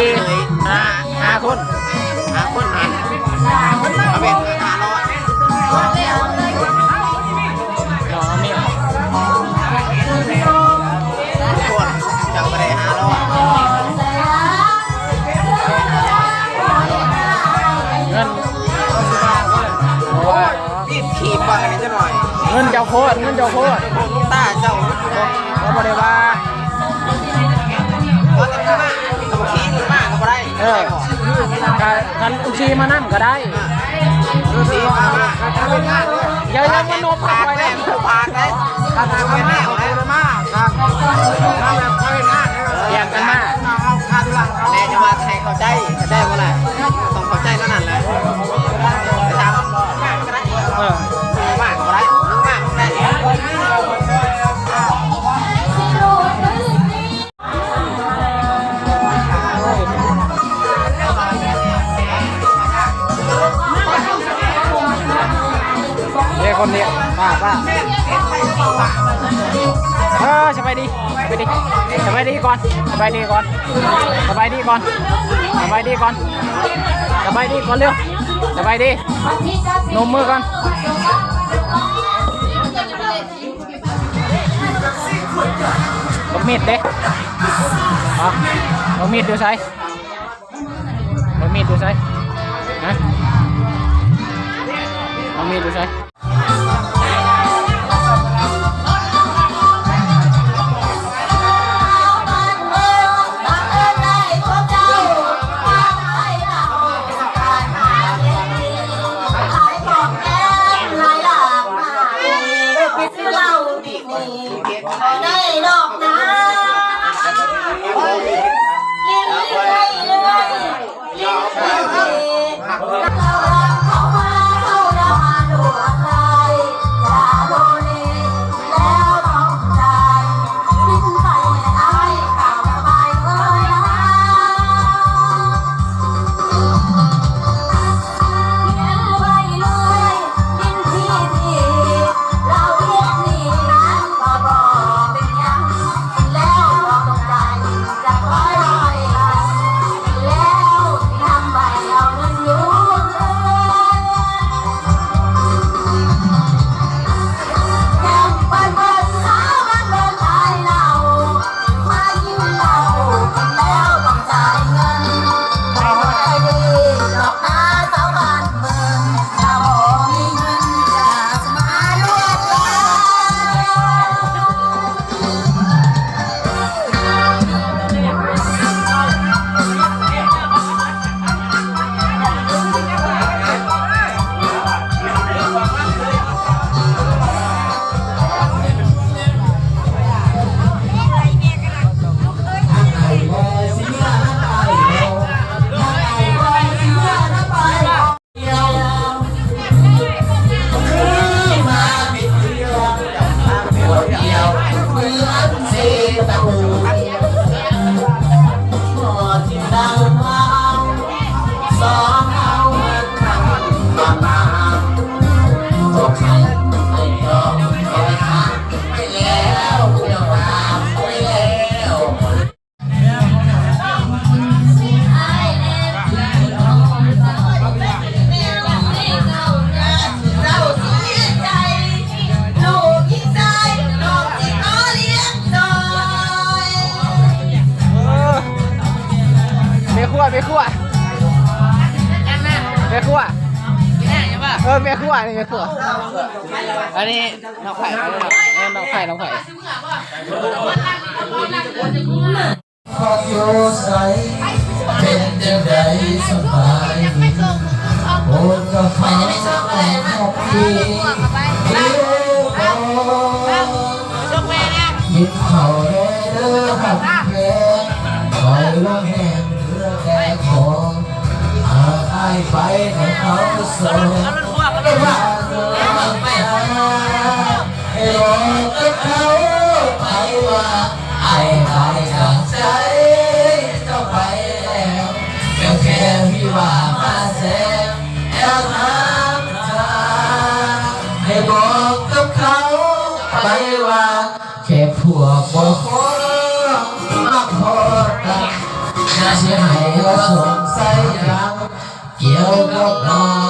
ามอะไรสี่ห้าห้าคนหาคนเห็นเอาเป็นหาร้อยน้องมีคนจังไปได้หาร้อยเงินเพราะว่ารีบขี่ปังอันนี้จะหน่อยเงินเจ้าโคตรเงินเจ้าโคตรพวกลูกตาเจ้าเขาบอกได้ว่า เออถ้ารกันอุชีมานั่งก็ได้สีมามาถ้าเป็นงานเลยอย่าอย่ามโนภาพไปเลยภาพเลยถ้าทำเป็นแม่ขอาเลยมาครับถ้าแบบถ้าเป็นงานเรียากกันมาเอาคาดหลังเขาแม่จะมาให้เขาได้ได้ คนเดียป้าป้าเออสบายดีสบายดีสบายดีก่อนสบายดีก่อนสบายดีก่อนสบายดีก่อนสบายดีก่อนเร็วสบายดีนมมือก่อนบักมีดเด้อ๋อบักมีดดูใส่บักมีดดูใส่ฮะบักมีดดูใส่ ไเขั้วเมียขั้วเมียขั้วเออเมียขั้วนี่เมียขั้วอันนี้น้องไข่น้องไข่น้องไข่ ไปให้เขาส่งไม่ว่าไม่หาให้อกกับเขาไปว่าไอ้ไปจากใจเจ้าไปแล้วเพียงแค่พี่ว่ามาแสงแอบน้ำตาให้บอกกับเขาไปว่าแค่พวกบ่คนมาขอเสียให้ว่าสงสัย วกับน้อง